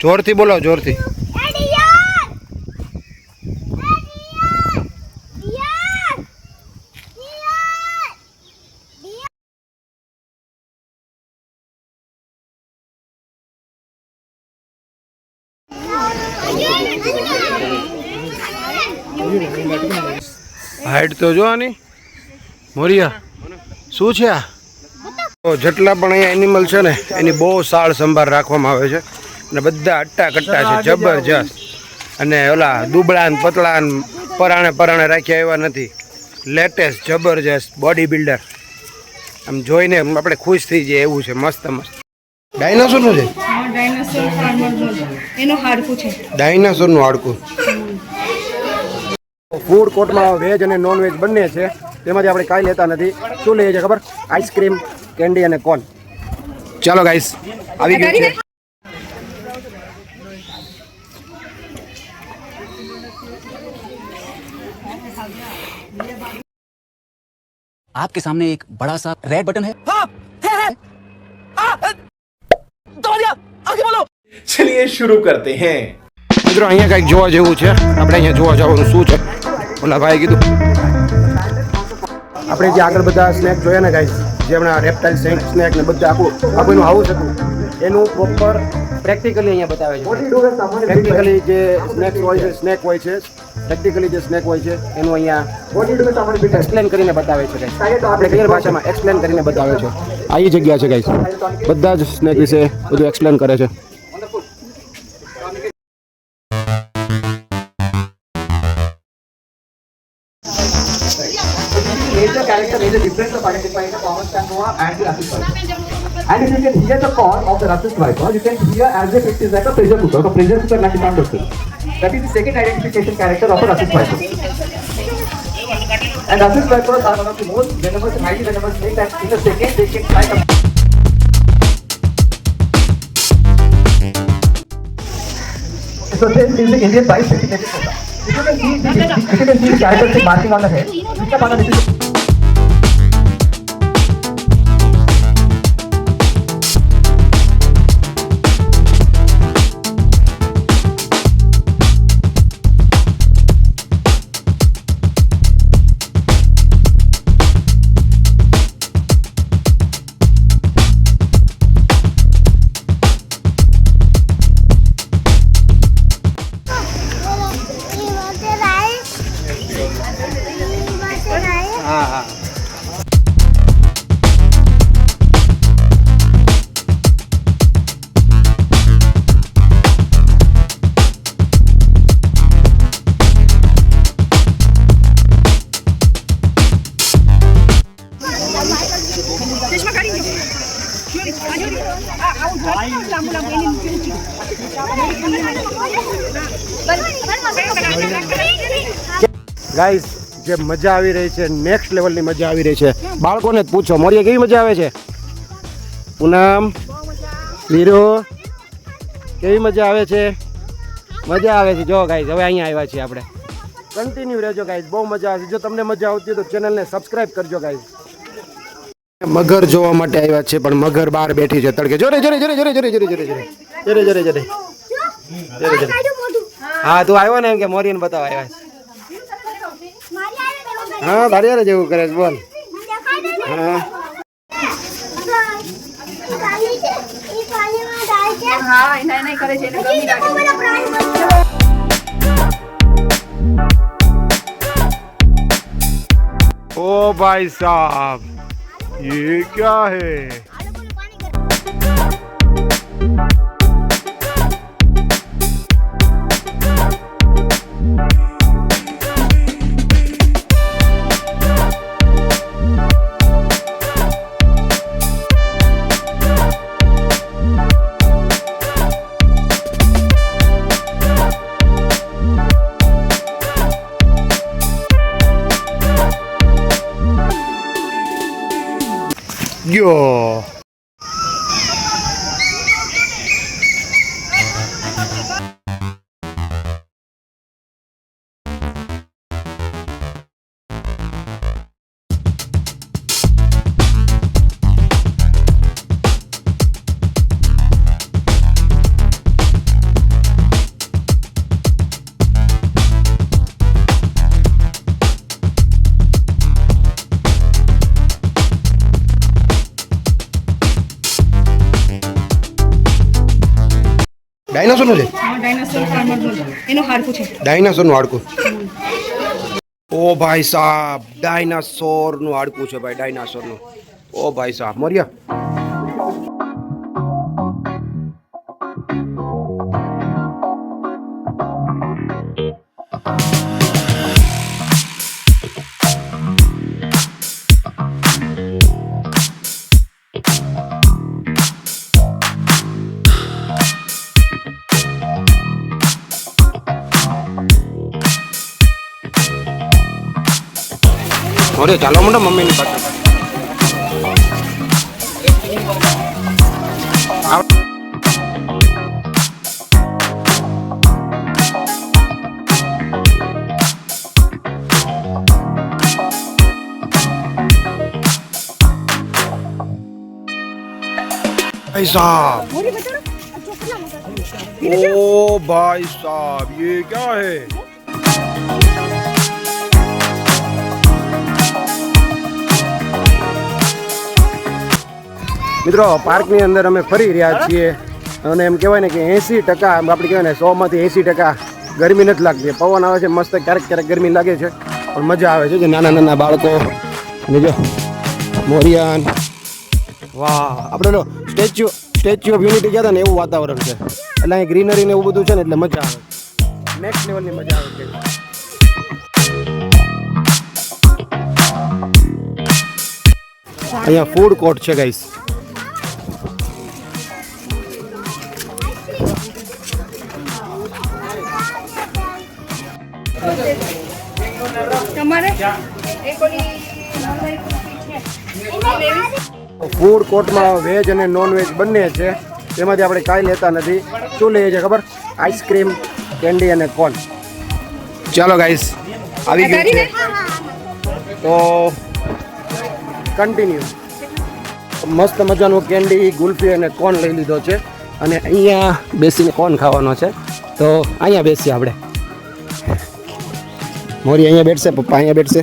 જોરથી બોલો જોરથી. હાઈટ તો જો આની. મોરિયા શું છે આ? જેટલા પણ અહીંયા એનિમલ છે ને એની બહુ સાળ સંભાળ રાખવામાં આવે છે. અને બધા અટ્ટા કટ્ટા છે જબરજસ્ત. અને ઓલા દુબળા ને પતળા ને પરાણે પરાણે રાખ્યા એવા નથી. લેટેસ્ટ જબરજસ્ત બોડી બિલ્ડર આમ જોઈને આપણે ખુશ થઈ જઈએ એવું છે મસ્ત મસ્ત. ડાયનાસોરનું છે? ડાયનાસોર ફાર્મરનું હાડકું ડાયનાસોરનું હાડકું. ફૂડ કોર્ટમાં વેજ અને નોન વેજ બંને છે. તેમાંથી આપણે કાંઈ લેતા નથી. શું લઈએ છીએ ખબર? આઈસ્ક્રીમ કેન્ડી અને કોન ચાલો ગાઈસ આવી ગયું છે आपके सामने एक बड़ा सा रेड बटन है चलिए शुरू करते हैं મિત્રો અહીંયા કંઈક જોવા જેવું છે આપણે અહીંયા જોવા જવાનું શું છે ઓલા ભાઈ કીધું આપણે જે આગળ બધા સ્નેક જોયા ને ગાઈસ જે હમણાં રેપ્ટાઇલ સ્નેક ને બધા આખું આખું એનું હાઉસ હતું એનું પ્રોપર પ્રેક્ટિકલી અહીંયા બતાવે છે. પ્રેક્ટિકલી જે સ્નેક હોય છે સ્નેક હોય છે પ્રેક્ટિકલી જે સ્નેક હોય છે એનું અહીંયા એક્સપ્લેન કરીને બતાવે છે. આપણે ક્લિયર ભાષામાં એક્સપ્લેન કરીને બતાવે છે. આ જગ્યા છે ગાઈસ બધા જ સ્નેક વિશે બધું એક્સપ્લેન કરે છે. Major made a difference of identifying the common Sangoa and the racist viper. And if you can hear the call of the racist viper, you can hear as if it is like a pressure cooker, a pressure cooker like sound of. That is the second identification character of a racist viper. And racist vipers are one of the most venomous and highly venomous snakes that in a second they can fly So this is the Indian fascinating. If you can see the, if you characteristic marking on the head, one of guys જે મજા આવી રહી છે next લેવલની મજા આવી રહી છે. બાળકોને જ પૂછો મોરિયા કેવી મજા આવે છે? પૂનમ વીરો? કેવી મજા આવે છે? મજા આવે છે. જો ગાઈઝ હવે અહીંયા આવ્યા છીએ આપણે. કન્ટિન્યુ રહેજો ગાઈઝ બહુ મજા આવે છે જો તમને મજા આવતી હોય તો ચેનલને સબસ્ક્રાઈબ કરજો ગાઈસ મગર જોવા માટે આવ્યા છે પણ મગર બહાર બેઠી છે તડકે. જોરે જોરે જોરે જોરે જોરે જોરે જોરે જોરે જોરે જોરે. જોરે જોરે. હા તું આવ્યો ને એમ કે મોરીને બતાવ આવ્યા છે. હા તારી યારે જેવું કરે બોલ. હા. ઓ ભાઈ સાહેબ ये क्या है 哟。ડાયનાસોરનું છે એનું હાડકું છે. ડાયનાસોરનું હાડકું. ઓ ભાઈ સાહેબ ડાયનાસોરનું હાડકું છે ભાઈ ડાયનાસોરનું. ઓ ભાઈ સાહેબ મોર્યા. ఒరే చాలా ఉండ మమ్మీని పట్టు भाई साहब ओ भाई साहब ये क्या है મિત્રો, પાર્કની અંદર અમે ફરી રહ્યા છીએ અને એમ કહેવાય ને કે એંસી ટકા આપણે કહેવાય ને, સોમાંથી એંસી ટકા ગરમી નથી લાગતી. પવન આવે છે, મસ્ત ક્યારેક ક્યારેક ગરમી લાગે છે, પણ મજા આવે છે. જે નાના નાના બાળકો, અને જો મોરિયાન. વાહ, આપણે સ્ટેચ્યુ સ્ટેચ્યુ ઓફ યુનિટી ગયા ને, એવું વાતાવરણ છે. એટલે અહીં ગ્રીનરી ને એવું બધું છે ને, એટલે મજા આવે. નેક્સ્ટ લેવલની મજા આવે છે. અહીંયા ફૂડ કોર્ટ છે ગાઈસ ફૂડ કોર્ટમાં વેજ અને નોન વેજ બંને છે. તેમાંથી આપણે કાંઈ લેતા નથી. શું લઈએ છીએ ખબર? આઈસ્ક્રીમ કેન્ડી અને કોન ચાલો ગાઈસ આવી ગયું છે. તો કન્ટિન્યુ મસ્ત મજાનું કેન્ડી ગુલ્ફી અને કોન લઈ લીધો છે. અને અહીંયા બેસીને કોન ખાવાનો છે. તો અહીંયા બેસીએ આપણે. મોરી અહીંયા બેઠશે પપ્પા અહીંયા બેઠશે.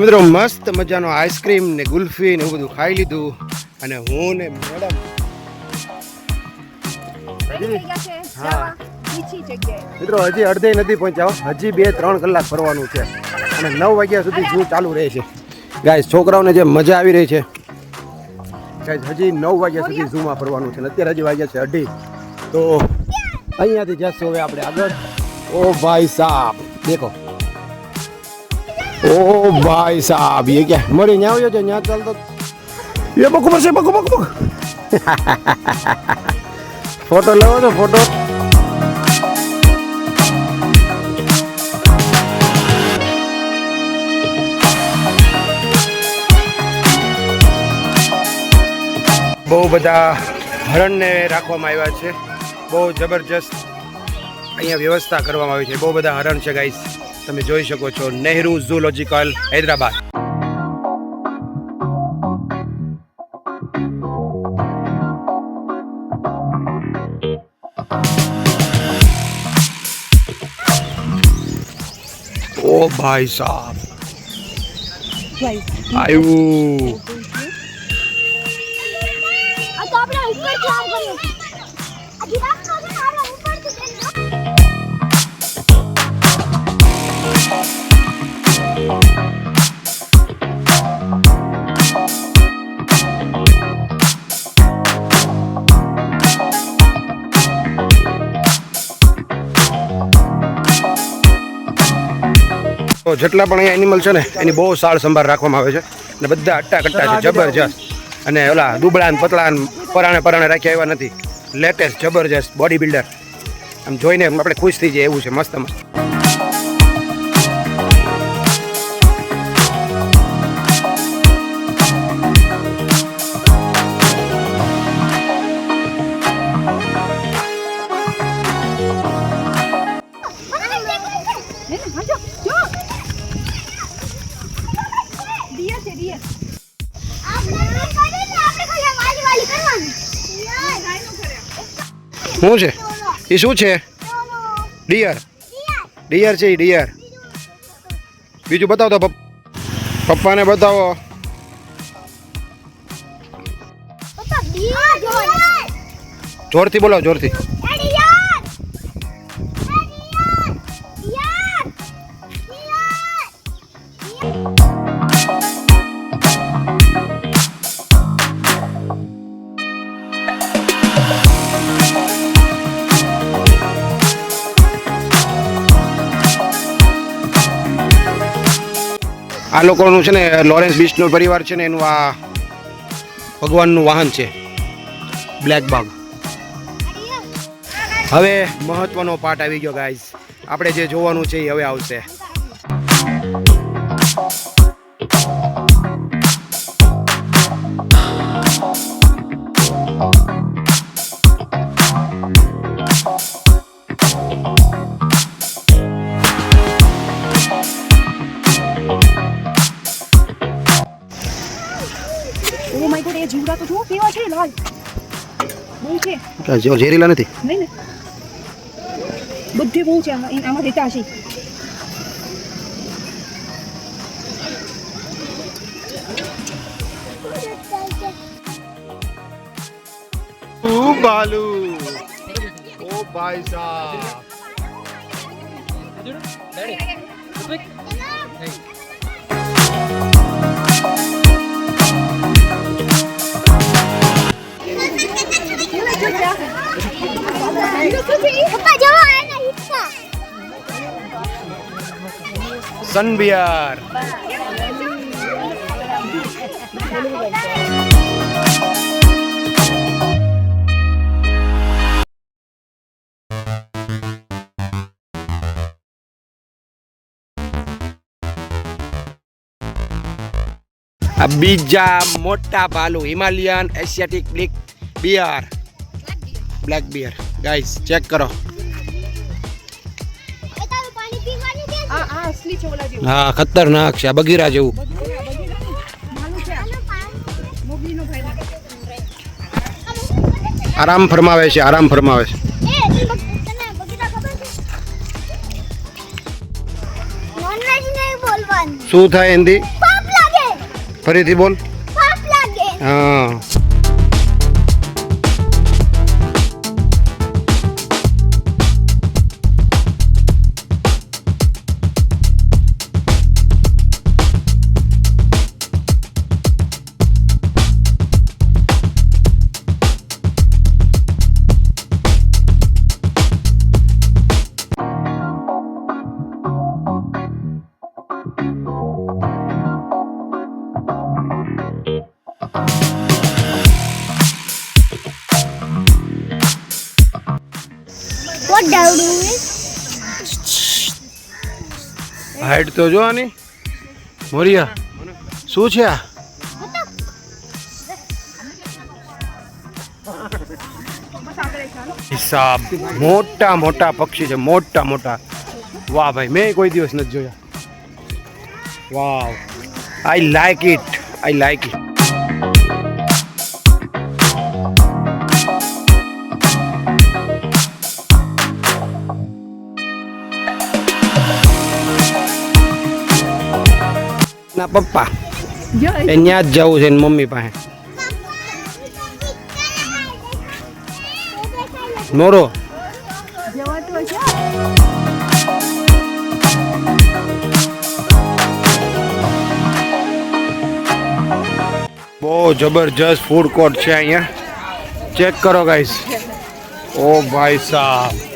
તો મિત્રો મસ્ત મજાનો આઈસ્ક્રીમ ને ગુલ્ફી ને એવું બધું ખાઈ લીધું અને હું ને મેડમ. ગયા જગ્યાએ મિત્રો હજી અડધે નથી પહોંચ્યા હજી બે ત્રણ કલાક ફરવાનું છે. અને નવ વાગ્યા સુધી ઝૂ ચાલુ રહે છે? ગાય છોકરાઓને જે મજા આવી રહી છે. ગાઈસ હજી નવ વાગ્યા સુધી ઝૂમાં ફરવાનું છે અને અત્યારે હજી વાગ્યા છે અઢી. તો અહીંયાથી જશું હવે આપણે આગળ. ઓ ભાઈ સાહેબ દેખો. ઓ ભાઈ સાહેબ ये क्या मरे न्या हो जो न्या चल तो ये बको बसे बको बको बको फोटो लो तो फोटो બહુ બધા હરણને રાખવામાં આવ્યા છે બહુ જબરજસ્ત અહીંયા વ્યવસ્થા કરવામાં આવી છે બહુ બધા હરણ છે ગાઈસ તમે જોઈ શકો છો નહેરુ ઝૂલોજિકલ હૈદરાબાદ. ઓ ભાઈ સાહેબ આવ્યું જેટલા પણ અહીંયા એનિમલ છે ને એની બહુ સાળ સંભાળ રાખવામાં આવે છે. અને બધા અટ્ટા કટ્ટા છે જબરજસ્ત. અને ઓલા દુબળા ને પતળા ને પરાણે પરાણે રાખ્યા એવા નથી. લેટેસ્ટ જબરજસ્ત બોડી બિલ્ડર આમ જોઈને આપણે ખુશ થઈ જાય એવું છે મસ્ત મસ્ત. શું છે? એ શું છે? ડિયર. ડિયર છે એ ડિયર. બીજું બતાવો તો પપ- પપ્પાને બતાવો. જોરથી બોલો જોરથી. આ લોકોનું છે ને, લોરેન્સ બીચનો પરિવાર છે ને, એનું આ ભગવાનનું વાહન છે. Black buck. હવે મહત્વનો પાર્ટ આવી ગયો ગાઈઝ આપણે જે જોવાનું છે એ હવે આવશે. બહુ છે જો ઝેરીલા નથી નહીં ને બધે બહુ છે આમાં આમાં રહેતા હશે બાલુ ઓ ભાઈ સાહેબ સનબિયાર આ બીજા મોટા ભાલુ Himalayan Asiatic black bear black bear guys check કરો. એ તારું પાણી પીવાનું કે આ આ અસલી છે ઓલા જેવું. હા ખતરનાક છે બગીરા જેવું. આરામ ફરમાવે છે આરામ ફરમાવે છે. શું થાય એન્દી ફરીથી બોલ. પાપ હા. Do હાઈટ તો જો આની. મોરિયા, શું છે આ? હિસાબ, મોટા મોટા પક્ષી છે, મોટા મોટા. વાહ ભાઈ, મેં કોઈ દિવસ નથી જોયા. Wow. I like it I like it પપ્પા. એ ત્યાં જ જવું છે મમ્મી પાસે. મોરો. બહુ જબરજસ્ત ફૂડ કોર્ટ છે અહીંયા. ચેક કરો ગાઈસ ઓ ભાઈ સાહેબ